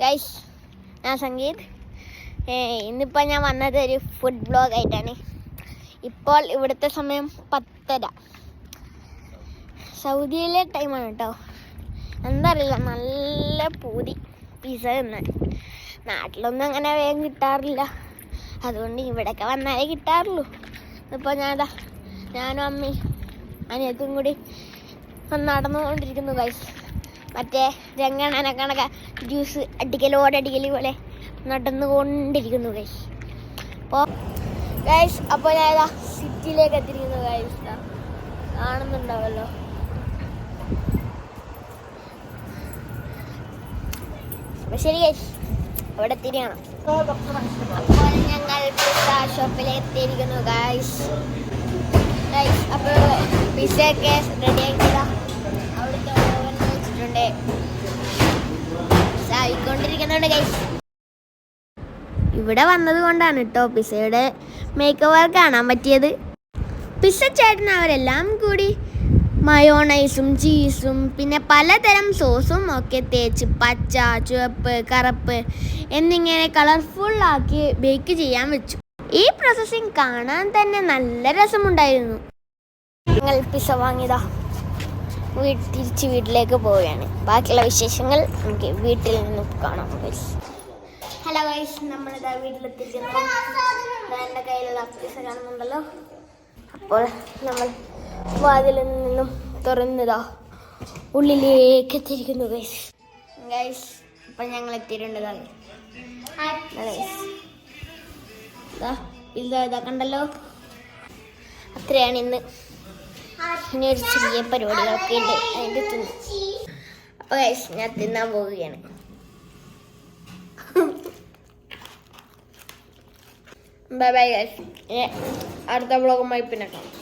Guys ഞാൻ സംഗീത്. ഇന്നിപ്പോൾ ഞാൻ വന്നത് ഒരു ഫുഡ് ബ്ലോഗ് ആയിട്ടാണ്. ഇപ്പോൾ ഇവിടുത്തെ സമയം പത്തര. സൗദിയിലെ ടൈമാണ് കേട്ടോ എന്താ അറിയില്ല നല്ല പൂതി. പിസ തിന്നാൻ. നാട്ടിലൊന്നും അങ്ങനെ വേഗം കിട്ടാറില്ല. അതുകൊണ്ട് ഇവിടെയൊക്കെ വന്നാലേ കിട്ടാറുള്ളൂ. ഇപ്പോൾ ഞാനതാ ഞാനും അമ്മയും അനിയത്തും കൂടി നടന്നുകൊണ്ടിരിക്കുന്നു ഗൈസ് മറ്റേ രംഗണനെ കണക്ക ജ്യൂസ് അടിക്കലോടടിക്കൽ പോലെ നടന്നുകൊണ്ടിരിക്കുന്നു ഗൈസ് അപ്പോൾ ഗൈസ് അപ്പോൾ ഞാൻ ഇതാ സിറ്റിയിലേക്ക് എത്തിയിരിക്കുന്നു ഗൈസ് കാണുന്നുണ്ടാവല്ലോ. അപ്പോൾ ശരി ഗൈസ് അവിടെ എത്തിരിയാണ് അപ്പോൾ ഞങ്ങൾ പിസ്സ ഷോപ്പിൽ എത്തിയിരിക്കുന്നു ഗൈസ് ഗൈസ് അപ്പോൾ പിസ്സയൊക്കെ റെഡി ആയിക്കൊണ്ടിരിക്കുന്നുണ്ട് ഗൈസ് ഇവിടെ വന്നത് കൊണ്ടാണ് കേട്ടോ പിസയുടെ മേക്ക് ഓവർ കാണാൻ പറ്റിയത്. പിസ ചേട്ടൻ അവരെല്ലാം കൂടി മയോണൈസും ചീസും പിന്നെ പലതരം സോസും ഒക്കെ തേച്ച് പച്ച ചുവപ്പ് കറുപ്പ് എന്നിങ്ങനെ കളർഫുൾ ആക്കി ബേക്ക് ചെയ്യാൻ വെച്ചു. ഈ പ്രോസസ്സിങ് കാണാൻ തന്നെ നല്ല രസമുണ്ടായിരുന്നു. ഞങ്ങൾ പിസ വാങ്ങിയതാ. തിരിച്ച് വീട്ടിലേക്ക് പോവുകയാണ്. ബാക്കിയുള്ള വിശേഷങ്ങൾ നമുക്ക് വീട്ടിൽ നിന്ന് കാണാം. ഹലോ ഗൈസ് നമ്മളിതാ വീട്ടിലെത്തിക്കുന്നു എന്റെ കയ്യിലുള്ള കാണുന്നുണ്ടല്ലോ. അപ്പോൾ നമ്മൾ വാതിലിൽ നിന്നും തുറന്നതാ ഉള്ളിലേക്ക് എത്തിയിരിക്കുന്നു ഗൈസ് ഗൈസ് ഇപ്പം ഞങ്ങൾ എത്തിയിട്ടുണ്ട് ദാ. ഗൈസ് ഇതാ ഇതാ ഇതാ കണ്ടല്ലോ. അത്രയാണ് ഇന്ന് ഇനി ഒരു ചെറിയ പരിപാടികളൊക്കെ ഉണ്ട്. അതിന്റെ തിന്നു അപ്പോൾ ഗൈസ് ഞാൻ തിന്നാൻ പോവുകയാണ്. ബൈ ബൈ അടുത്ത വ്ളോഗുമായി പിന്നെ കാണാം.